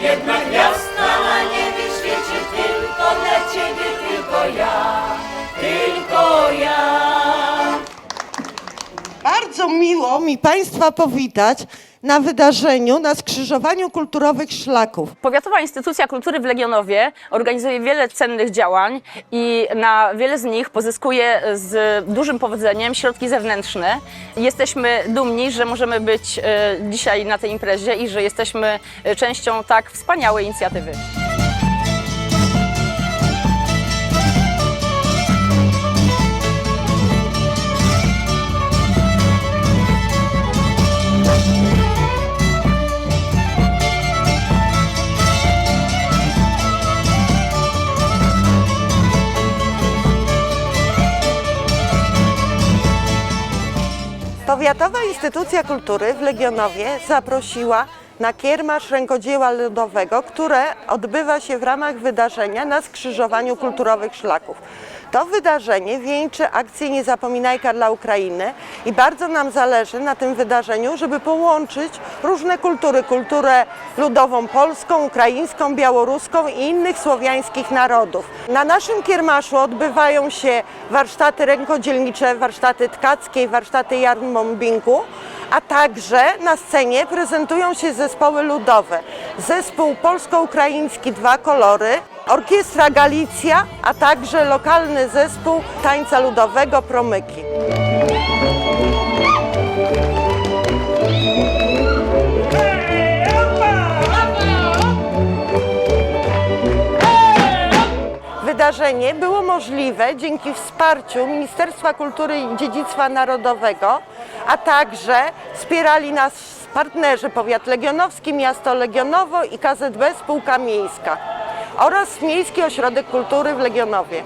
Jedna gwiazda na niebie świeci tylko dla ciebie, tylko ja, tylko ja. Bardzo miło mi Państwa powitać na wydarzeniu, na skrzyżowaniu kulturowych szlaków. Powiatowa Instytucja Kultury w Legionowie organizuje wiele cennych działań i na wiele z nich pozyskuje z dużym powodzeniem środki zewnętrzne. Jesteśmy dumni, że możemy być e, dzisiaj na tej imprezie i że jesteśmy częścią tak wspaniałej inicjatywy. Powiatowa Instytucja Kultury w Legionowie zaprosiła na kiermasz rękodzieła ludowego, które odbywa się w ramach wydarzenia na skrzyżowaniu kulturowych szlaków. To wydarzenie wieńczy akcję Niezapominajka dla Ukrainy i bardzo nam zależy na tym wydarzeniu, żeby połączyć różne kultury, kulturę ludową polską, ukraińską, białoruską i innych słowiańskich narodów. Na naszym kiermaszu odbywają się warsztaty rękodzielnicze, warsztaty tkackie, warsztaty jarmobbingu, a także na scenie prezentują się zespoły ludowe. Zespół polsko-ukraiński Dwa Kolory, Orkiestra Galicja, a także lokalny zespół tańca ludowego Promyki. Wydarzenie było możliwe dzięki wsparciu Ministerstwa Kultury i Dziedzictwa Narodowego, a także wspierali nas partnerzy Powiat Legionowski, Miasto Legionowo i KZB Spółka Miejska oraz Miejski Ośrodek Kultury w Legionowie.